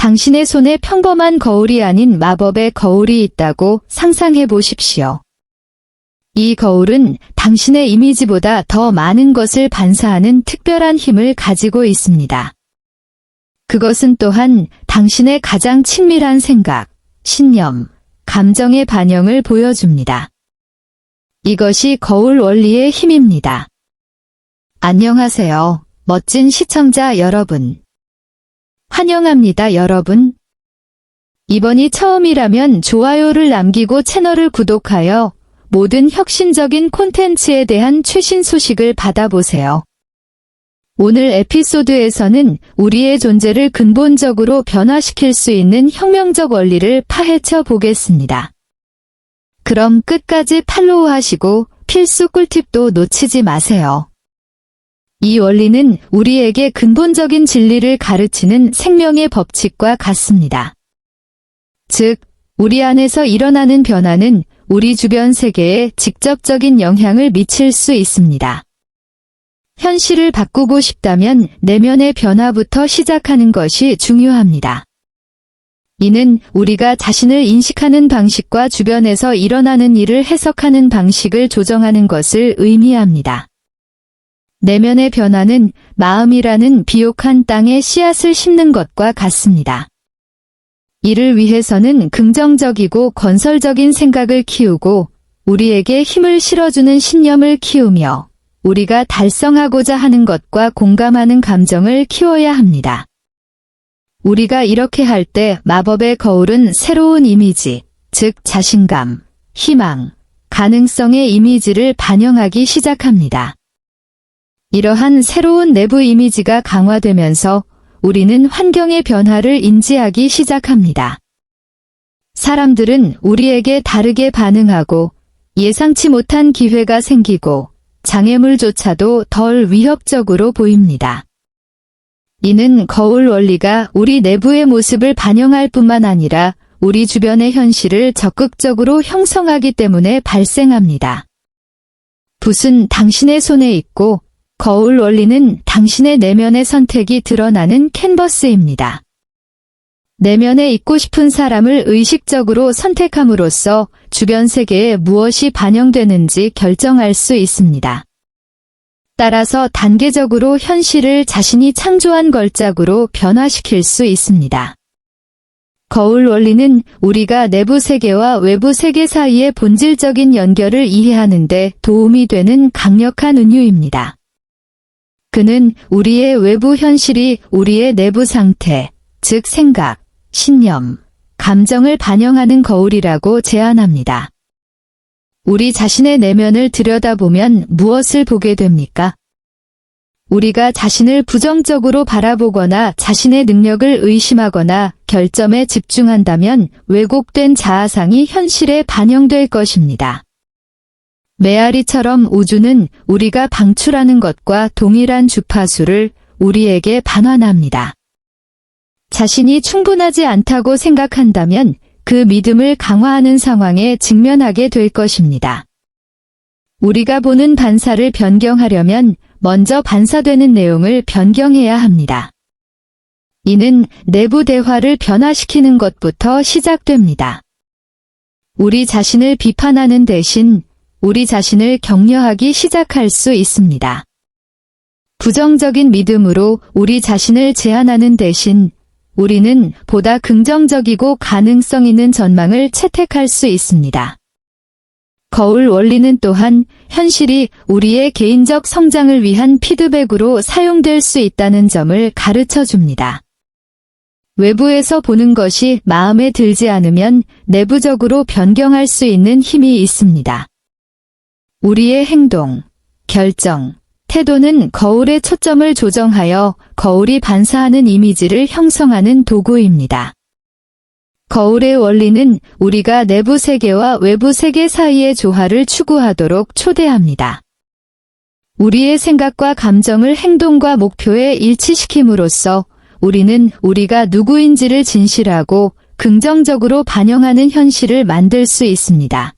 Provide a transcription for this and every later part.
당신의 손에 평범한 거울이 아닌 마법의 거울이 있다고 상상해 보십시오. 이 거울은 당신의 이미지보다 더 많은 것을 반사하는 특별한 힘을 가지고 있습니다. 그것은 또한 당신의 가장 친밀한 생각, 신념, 감정의 반영을 보여줍니다. 이것이 거울 원리의 힘입니다. 안녕하세요. 멋진 시청자 여러분. 환영합니다, 여러분. 이번이 처음이라면 좋아요를 남기고 채널을 구독하여 모든 혁신적인 콘텐츠에 대한 최신 소식을 받아보세요. 오늘 에피소드에서는 우리의 존재를 근본적으로 변화시킬 수 있는 혁명적 원리를 파헤쳐 보겠습니다. 그럼 끝까지 팔로우하시고 필수 꿀팁도 놓치지 마세요. 이 원리는 우리에게 근본적인 진리를 가르치는 생명의 법칙과 같습니다. 즉, 우리 안에서 일어나는 변화는 우리 주변 세계에 직접적인 영향을 미칠 수 있습니다. 현실을 바꾸고 싶다면 내면의 변화부터 시작하는 것이 중요합니다. 이는 우리가 자신을 인식하는 방식과 주변에서 일어나는 일을 해석하는 방식을 조정하는 것을 의미합니다. 내면의 변화는 마음이라는 비옥한 땅에 씨앗을 심는 것과 같습니다. 이를 위해서는 긍정적이고 건설적인 생각을 키우고 우리에게 힘을 실어주는 신념을 키우며 우리가 달성하고자 하는 것과 공감하는 감정을 키워야 합니다. 우리가 이렇게 할 때 마법의 거울은 새로운 이미지, 즉 자신감, 희망, 가능성의 이미지를 반영하기 시작합니다. 이러한 새로운 내부 이미지가 강화되면서 우리는 환경의 변화를 인지하기 시작합니다. 사람들은 우리에게 다르게 반응하고 예상치 못한 기회가 생기고 장애물조차도 덜 위협적으로 보입니다. 이는 거울 원리가 우리 내부의 모습을 반영할 뿐만 아니라 우리 주변의 현실을 적극적으로 형성하기 때문에 발생합니다. 붓은 당신의 손에 있고 거울 원리는 당신의 내면의 선택이 드러나는 캔버스입니다. 내면에 있고 싶은 사람을 의식적으로 선택함으로써 주변 세계에 무엇이 반영되는지 결정할 수 있습니다. 따라서 단계적으로 현실을 자신이 창조한 걸작으로 변화시킬 수 있습니다. 거울 원리는 우리가 내부 세계와 외부 세계 사이의 본질적인 연결을 이해하는 데 도움이 되는 강력한 은유입니다. 그는 우리의 외부 현실이 우리의 내부 상태, 즉 생각, 신념, 감정을 반영하는 거울이라고 제안합니다. 우리 자신의 내면을 들여다보면 무엇을 보게 됩니까? 우리가 자신을 부정적으로 바라보거나 자신의 능력을 의심하거나 결점에 집중한다면 왜곡된 자아상이 현실에 반영될 것입니다. 메아리처럼 우주는 우리가 방출하는 것과 동일한 주파수를 우리에게 반환합니다. 자신이 충분하지 않다고 생각한다면 그 믿음을 강화하는 상황에 직면하게 될 것입니다. 우리가 보는 반사를 변경하려면 먼저 반사되는 내용을 변경해야 합니다. 이는 내부 대화를 변화시키는 것부터 시작됩니다. 우리 자신을 비판하는 대신 우리 자신을 격려하기 시작할 수 있습니다. 부정적인 믿음으로 우리 자신을 제한하는 대신 우리는 보다 긍정적이고 가능성 있는 전망을 채택할 수 있습니다. 거울 원리는 또한 현실이 우리의 개인적 성장을 위한 피드백으로 사용될 수 있다는 점을 가르쳐 줍니다. 외부에서 보는 것이 마음에 들지 않으면 내부적으로 변경할 수 있는 힘이 있습니다. 우리의 행동, 결정, 태도는 거울의 초점을 조정하여 거울이 반사하는 이미지를 형성하는 도구입니다. 거울의 원리는 우리가 내부 세계와 외부 세계 사이의 조화를 추구하도록 초대합니다. 우리의 생각과 감정을 행동과 목표에 일치시킴으로써 우리는 우리가 누구인지를 진실하고 긍정적으로 반영하는 현실을 만들 수 있습니다.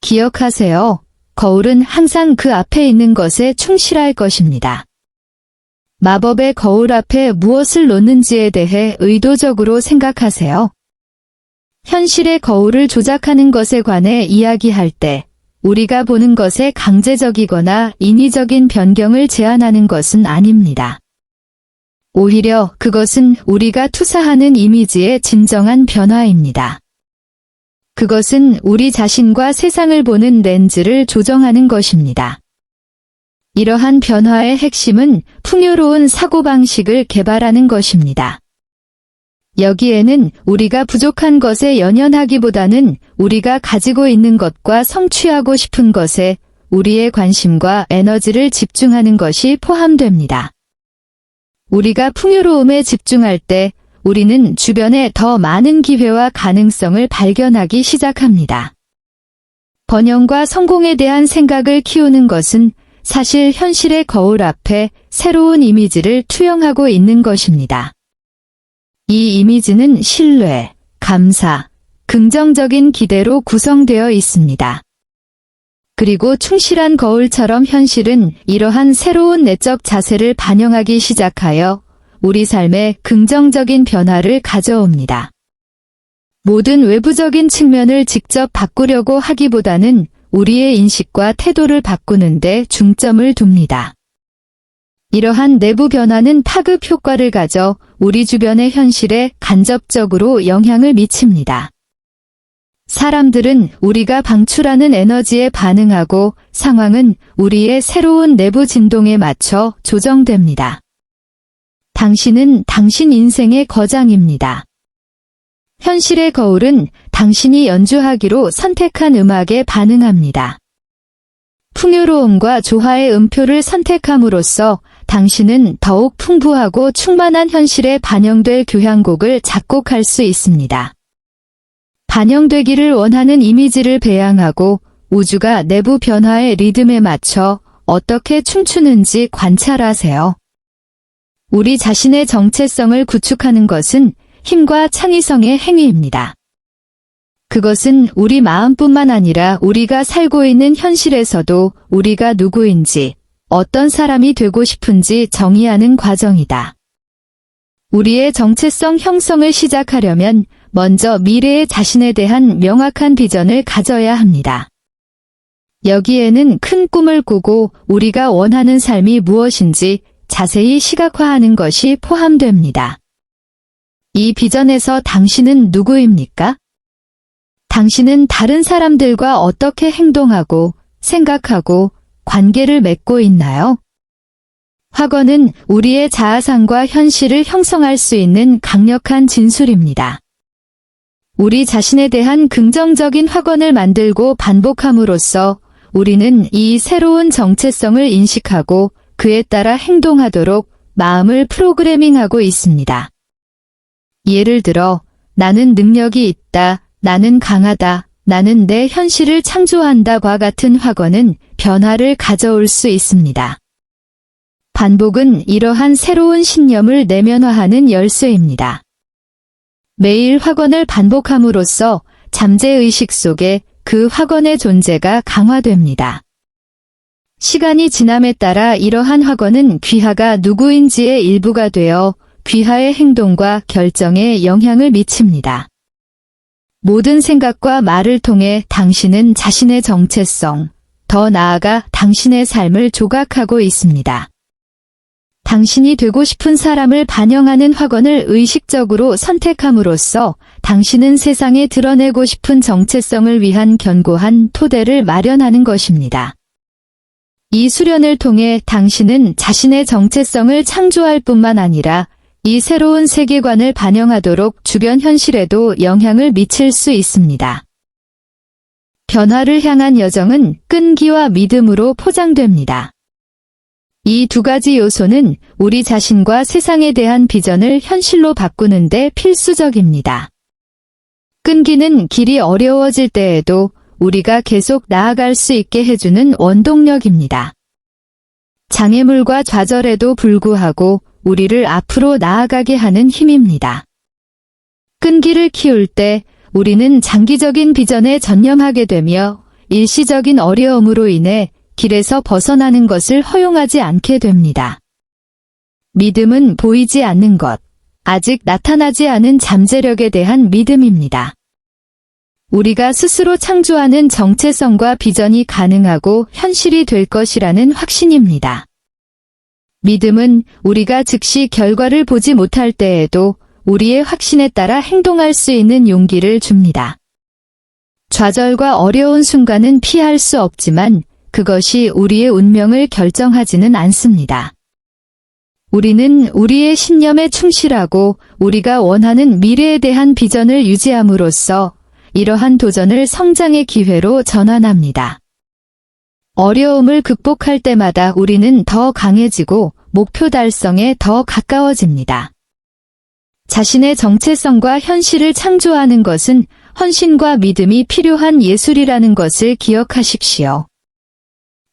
기억하세요. 거울은 항상 그 앞에 있는 것에 충실할 것입니다. 마법의 거울 앞에 무엇을 놓는지에 대해 의도적으로 생각하세요. 현실의 거울을 조작하는 것에 관해 이야기할 때 우리가 보는 것에 강제적이거나 인위적인 변경을 제한하는 것은 아닙니다. 오히려 그것은 우리가 투사하는 이미지의 진정한 변화입니다. 그것은 우리 자신과 세상을 보는 렌즈를 조정하는 것입니다. 이러한 변화의 핵심은 풍요로운 사고방식을 개발하는 것입니다. 여기에는 우리가 부족한 것에 연연하기보다는 우리가 가지고 있는 것과 성취하고 싶은 것에 우리의 관심과 에너지를 집중하는 것이 포함됩니다. 우리가 풍요로움에 집중할 때 우리는 주변에 더 많은 기회와 가능성을 발견하기 시작합니다. 번영과 성공에 대한 생각을 키우는 것은 사실 현실의 거울 앞에 새로운 이미지를 투영하고 있는 것입니다. 이 이미지는 신뢰, 감사, 긍정적인 기대로 구성되어 있습니다. 그리고 충실한 거울처럼 현실은 이러한 새로운 내적 자세를 반영하기 시작하여 우리 삶에 긍정적인 변화를 가져옵니다. 모든 외부적인 측면을 직접 바꾸려고 하기보다는 우리의 인식과 태도를 바꾸는데 중점을 둡니다. 이러한 내부 변화는 파급 효과를 가져 우리 주변의 현실에 간접적으로 영향을 미칩니다. 사람들은 우리가 방출하는 에너지에 반응하고 상황은 우리의 새로운 내부 진동에 맞춰 조정됩니다. 당신은 당신 인생의 거장입니다. 현실의 거울은 당신이 연주하기로 선택한 음악에 반응합니다. 풍요로움과 조화의 음표를 선택함으로써 당신은 더욱 풍부하고 충만한 현실에 반영될 교향곡을 작곡할 수 있습니다. 반영되기를 원하는 이미지를 배양하고 우주가 내부 변화의 리듬에 맞춰 어떻게 춤추는지 관찰하세요. 우리 자신의 정체성을 구축하는 것은 힘과 창의성의 행위입니다. 그것은 우리 마음뿐만 아니라 우리가 살고 있는 현실에서도 우리가 누구인지, 어떤 사람이 되고 싶은지 정의하는 과정이다. 우리의 정체성 형성을 시작하려면 먼저 미래의 자신에 대한 명확한 비전을 가져야 합니다. 여기에는 큰 꿈을 꾸고 우리가 원하는 삶이 무엇인지 자세히 시각화하는 것이 포함됩니다. 이 비전에서 당신은 누구입니까? 당신은 다른 사람들과 어떻게 행동하고 생각하고 관계를 맺고 있나요? 학원은 우리의 자아상과 현실을 형성할 수 있는 강력한 진술입니다. 우리 자신에 대한 긍정적인 학원을 만들고 반복함으로써 우리는 이 새로운 정체성을 인식하고 그에 따라 행동하도록 마음을 프로그래밍하고 있습니다. 예를 들어, 나는 능력이 있다, 나는 강하다, 나는 내 현실을 창조한다과 같은 확언은 변화를 가져올 수 있습니다. 반복은 이러한 새로운 신념을 내면화하는 열쇠입니다. 매일 확언을 반복함으로써 잠재의식 속에 그 확언의 존재가 강화됩니다. 시간이 지남에 따라 이러한 확언은 귀하가 누구인지의 일부가 되어 귀하의 행동과 결정에 영향을 미칩니다. 모든 생각과 말을 통해 당신은 자신의 정체성, 더 나아가 당신의 삶을 조각하고 있습니다. 당신이 되고 싶은 사람을 반영하는 확언을 의식적으로 선택함으로써 당신은 세상에 드러내고 싶은 정체성을 위한 견고한 토대를 마련하는 것입니다. 이 수련을 통해 당신은 자신의 정체성을 창조할 뿐만 아니라 이 새로운 세계관을 반영하도록 주변 현실에도 영향을 미칠 수 있습니다. 변화를 향한 여정은 끈기와 믿음으로 포장됩니다. 이 두 가지 요소는 우리 자신과 세상에 대한 비전을 현실로 바꾸는 데 필수적입니다. 끈기는 길이 어려워질 때에도 우리가 계속 나아갈 수 있게 해주는 원동력입니다. 장애물과 좌절에도 불구하고 우리를 앞으로 나아가게 하는 힘입니다. 끈기를 키울 때 우리는 장기적인 비전에 전념하게 되며 일시적인 어려움으로 인해 길에서 벗어나는 것을 허용하지 않게 됩니다. 믿음은 보이지 않는 것, 아직 나타나지 않은 잠재력에 대한 믿음입니다. 우리가 스스로 창조하는 정체성과 비전이 가능하고 현실이 될 것이라는 확신입니다. 믿음은 우리가 즉시 결과를 보지 못할 때에도 우리의 확신에 따라 행동할 수 있는 용기를 줍니다. 좌절과 어려운 순간은 피할 수 없지만 그것이 우리의 운명을 결정하지는 않습니다. 우리는 우리의 신념에 충실하고 우리가 원하는 미래에 대한 비전을 유지함으로써 이러한 도전을 성장의 기회로 전환합니다. 어려움을 극복할 때마다 우리는 더 강해지고 목표 달성에 더 가까워집니다. 자신의 정체성과 현실을 창조하는 것은 헌신과 믿음이 필요한 예술이라는 것을 기억하십시오.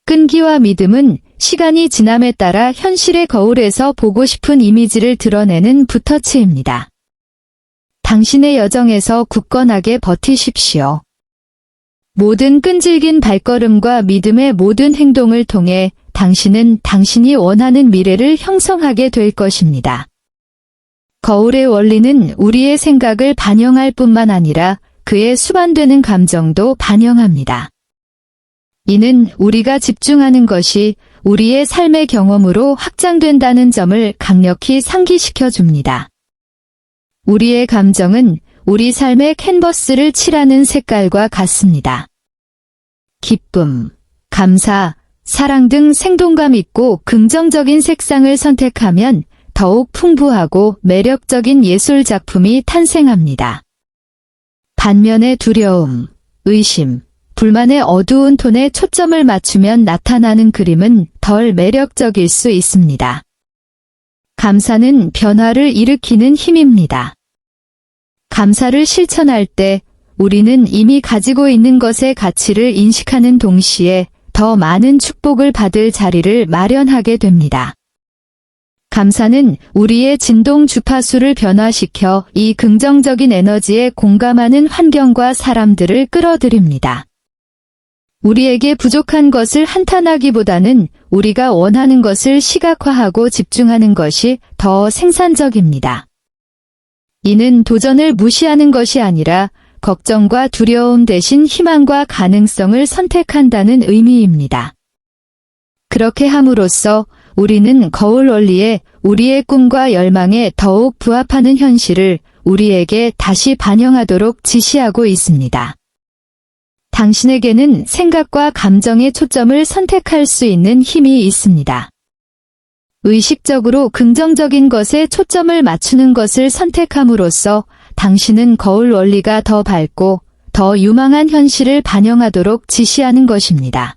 끈기와 믿음은 시간이 지남에 따라 현실의 거울에서 보고 싶은 이미지를 드러내는 붓터치입니다. 당신의 여정에서 굳건하게 버티십시오. 모든 끈질긴 발걸음과 믿음의 모든 행동을 통해 당신은 당신이 원하는 미래를 형성하게 될 것입니다. 거울의 원리는 우리의 생각을 반영할 뿐만 아니라 그의 수반되는 감정도 반영합니다. 이는 우리가 집중하는 것이 우리의 삶의 경험으로 확장된다는 점을 강력히 상기시켜 줍니다. 우리의 감정은 우리 삶의 캔버스를 칠하는 색깔과 같습니다. 기쁨, 감사, 사랑 등 생동감 있고 긍정적인 색상을 선택하면 더욱 풍부하고 매력적인 예술 작품이 탄생합니다. 반면에 두려움, 의심, 불만의 어두운 톤에 초점을 맞추면 나타나는 그림은 덜 매력적일 수 있습니다. 감사는 변화를 일으키는 힘입니다. 감사를 실천할 때 우리는 이미 가지고 있는 것의 가치를 인식하는 동시에 더 많은 축복을 받을 자리를 마련하게 됩니다. 감사는 우리의 진동 주파수를 변화시켜 이 긍정적인 에너지에 공감하는 환경과 사람들을 끌어들입니다. 우리에게 부족한 것을 한탄하기보다는 우리가 원하는 것을 시각화하고 집중하는 것이 더 생산적입니다. 이는 도전을 무시하는 것이 아니라 걱정과 두려움 대신 희망과 가능성을 선택한다는 의미입니다. 그렇게 함으로써 우리는 거울 원리에 우리의 꿈과 열망에 더욱 부합하는 현실을 우리에게 다시 반영하도록 지시하고 있습니다. 당신에게는 생각과 감정의 초점을 선택할 수 있는 힘이 있습니다. 의식적으로 긍정적인 것에 초점을 맞추는 것을 선택함으로써 당신은 거울 원리가 더 밝고 더 유망한 현실을 반영하도록 지시하는 것입니다.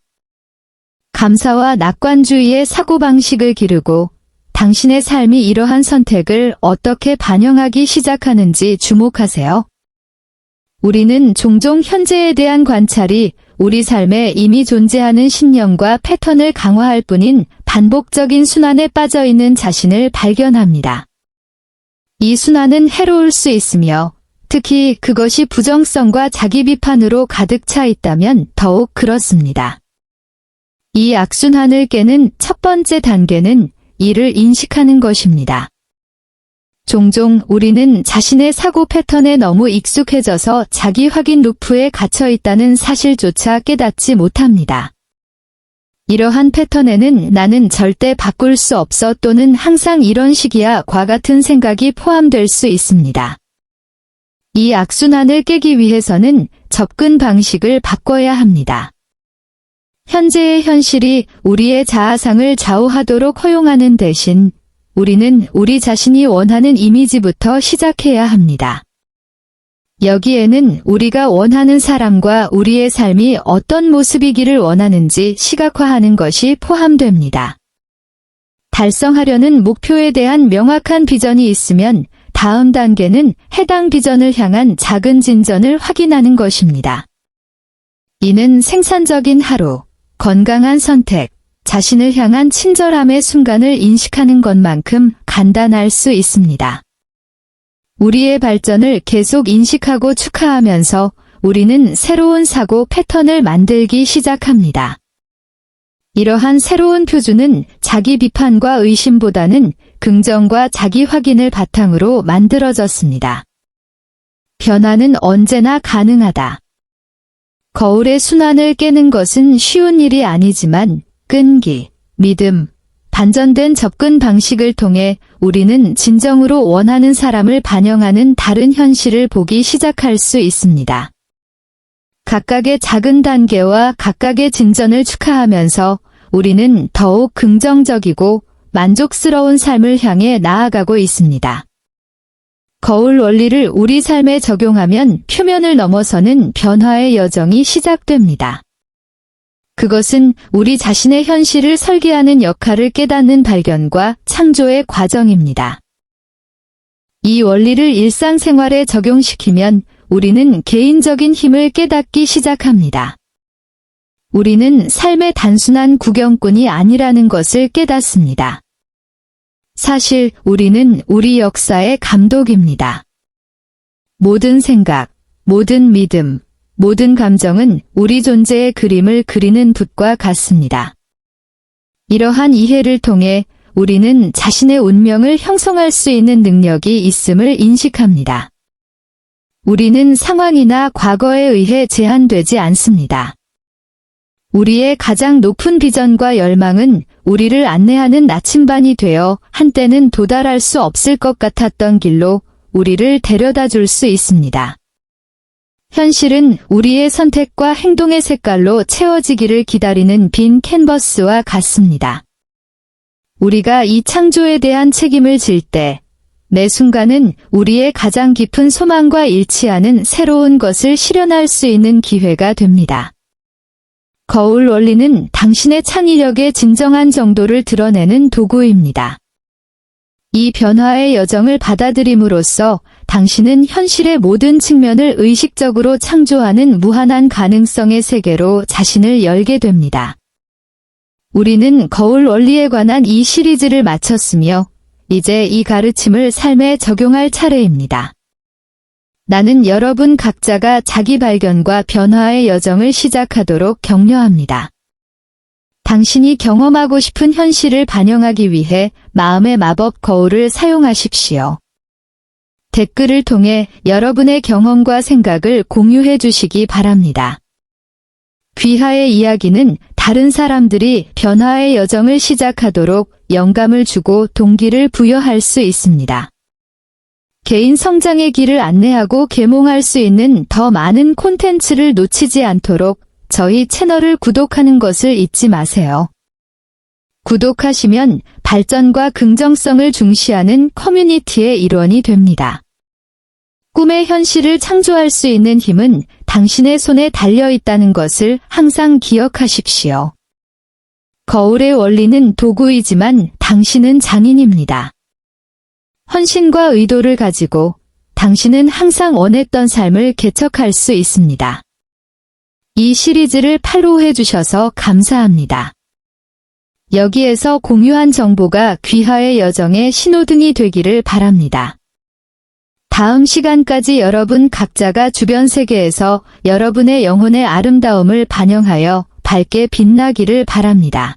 감사와 낙관주의의 사고방식을 기르고 당신의 삶이 이러한 선택을 어떻게 반영하기 시작하는지 주목하세요. 우리는 종종 현재에 대한 관찰이 우리 삶에 이미 존재하는 신념과 패턴을 강화할 뿐인 반복적인 순환에 빠져 있는 자신을 발견합니다. 이 순환은 해로울 수 있으며 특히 그것이 부정성과 자기 비판으로 가득 차 있다면 더욱 그렇습니다. 이 악순환을 깨는 첫 번째 단계는 이를 인식하는 것입니다. 종종 우리는 자신의 사고 패턴에 너무 익숙해져서 자기 확인 루프에 갇혀 있다는 사실조차 깨닫지 못합니다. 이러한 패턴에는 나는 절대 바꿀 수 없어 또는 항상 이런 식이야 과 같은 생각이 포함될 수 있습니다. 이 악순환을 깨기 위해서는 접근 방식을 바꿔야 합니다. 현재의 현실이 우리의 자아상을 좌우하도록 허용하는 대신 우리는 우리 자신이 원하는 이미지부터 시작해야 합니다. 여기에는 우리가 원하는 사람과 우리의 삶이 어떤 모습이기를 원하는지 시각화하는 것이 포함됩니다. 달성하려는 목표에 대한 명확한 비전이 있으면 다음 단계는 해당 비전을 향한 작은 진전을 확인하는 것입니다. 이는 생산적인 하루, 건강한 선택, 자신을 향한 친절함의 순간을 인식하는 것만큼 간단할 수 있습니다. 우리의 발전을 계속 인식하고 축하하면서 우리는 새로운 사고 패턴을 만들기 시작합니다. 이러한 새로운 표준은 자기 비판과 의심보다는 긍정과 자기 확인을 바탕으로 만들어졌습니다. 변화는 언제나 가능하다. 거울의 순환을 깨는 것은 쉬운 일이 아니지만 끈기, 믿음, 반전된 접근 방식을 통해 우리는 진정으로 원하는 사람을 반영하는 다른 현실을 보기 시작할 수 있습니다. 각각의 작은 단계와 각각의 진전을 축하하면서 우리는 더욱 긍정적이고 만족스러운 삶을 향해 나아가고 있습니다. 거울 원리를 우리 삶에 적용하면 표면을 넘어서는 변화의 여정이 시작됩니다. 그것은 우리 자신의 현실을 설계하는 역할을 깨닫는 발견과 창조의 과정입니다. 이 원리를 일상생활에 적용시키면 우리는 개인적인 힘을 깨닫기 시작합니다. 우리는 삶의 단순한 구경꾼이 아니라는 것을 깨닫습니다. 사실 우리는 우리 역사의 감독입니다. 모든 생각, 모든 믿음, 모든 감정은 우리 존재의 그림을 그리는 붓과 같습니다. 이러한 이해를 통해 우리는 자신의 운명을 형성할 수 있는 능력이 있음을 인식합니다. 우리는 상황이나 과거에 의해 제한되지 않습니다. 우리의 가장 높은 비전과 열망은 우리를 안내하는 나침반이 되어 한때는 도달할 수 없을 것 같았던 길로 우리를 데려다 줄 수 있습니다. 현실은 우리의 선택과 행동의 색깔로 채워지기를 기다리는 빈 캔버스와 같습니다. 우리가 이 창조에 대한 책임을 질 때, 매 순간은 우리의 가장 깊은 소망과 일치하는 새로운 것을 실현할 수 있는 기회가 됩니다. 거울 원리는 당신의 창의력의 진정한 정도를 드러내는 도구입니다. 이 변화의 여정을 받아들임으로써 당신은 현실의 모든 측면을 의식적으로 창조하는 무한한 가능성의 세계로 자신을 열게 됩니다. 우리는 거울 원리에 관한 이 시리즈를 마쳤으며 이제 이 가르침을 삶에 적용할 차례입니다. 나는 여러분 각자가 자기 발견과 변화의 여정을 시작하도록 격려합니다. 당신이 경험하고 싶은 현실을 반영하기 위해 마음의 마법 거울을 사용하십시오. 댓글을 통해 여러분의 경험과 생각을 공유해 주시기 바랍니다. 귀하의 이야기는 다른 사람들이 변화의 여정을 시작하도록 영감을 주고 동기를 부여할 수 있습니다. 개인 성장의 길을 안내하고 계몽할 수 있는 더 많은 콘텐츠를 놓치지 않도록 저희 채널을 구독하는 것을 잊지 마세요. 구독하시면 발전과 긍정성을 중시하는 커뮤니티의 일원이 됩니다. 꿈의 현실을 창조할 수 있는 힘은 당신의 손에 달려 있다는 것을 항상 기억하십시오. 거울의 원리는 도구이지만 당신은 장인입니다. 헌신과 의도를 가지고 당신은 항상 원했던 삶을 개척할 수 있습니다. 이 시리즈를 팔로우해 주셔서 감사합니다. 여기에서 공유한 정보가 귀하의 여정의 신호등이 되기를 바랍니다. 다음 시간까지 여러분 각자가 주변 세계에서 여러분의 영혼의 아름다움을 반영하여 밝게 빛나기를 바랍니다.